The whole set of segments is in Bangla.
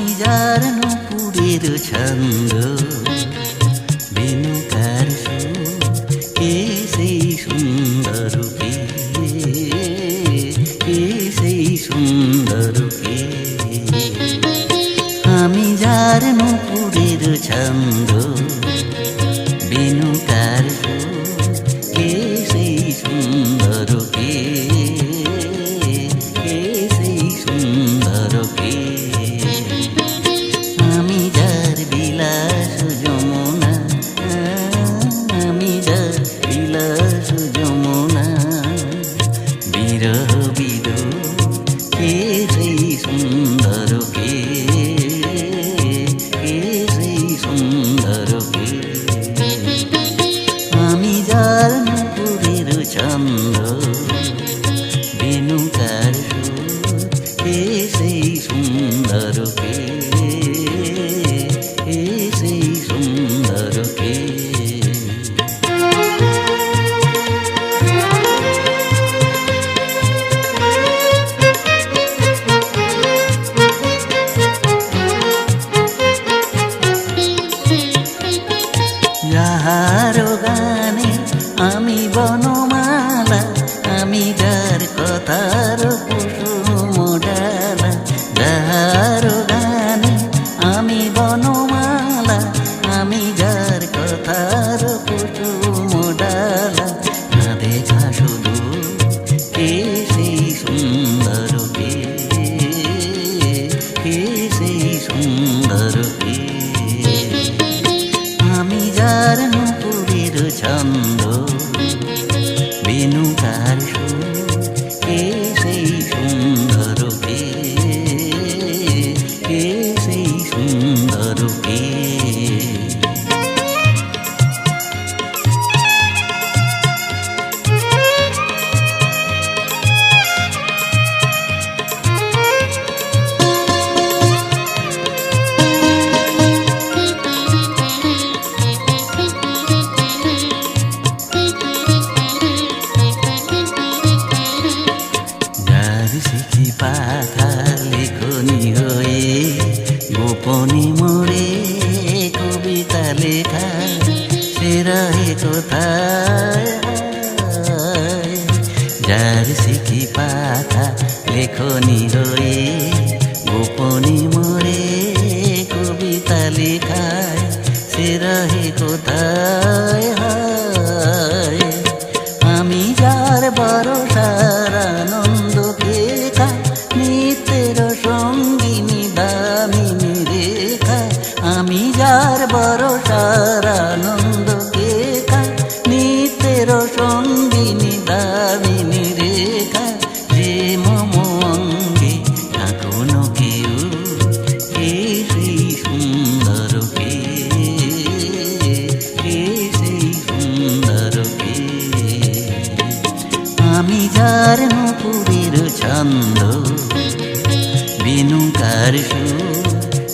নিজার নপুরের ছন্দ বেনুকার কে সেই সুন্দর কে কে সেই সুন্দর কে আমি যার নপুরের ছন্দ। পেলাম না বেনু তার সেই সুন্দরকে সেই সুন্দরকে আমি বন আচ্ছা, আচ্ছা। ছন্দ মনে মরে কবিতা লেখা, সেরা কোথায়? যার শিখি পাতা লেখনি রয়ে গোপনি মরে কবিতা লেখায় সে রহে কোথায়? আমি যার বড় সার আনন্দ পেতা রসম আমি যার নুপুরের ছন্দ বেনুকার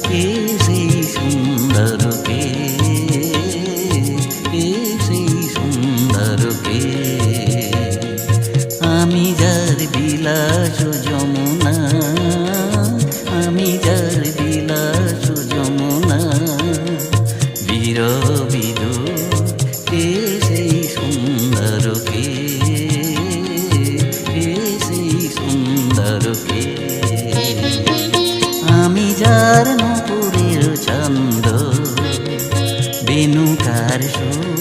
কে সুন্দর আমি যার বিলাস যার নুপুরের চন্দ বেনুকার সুর।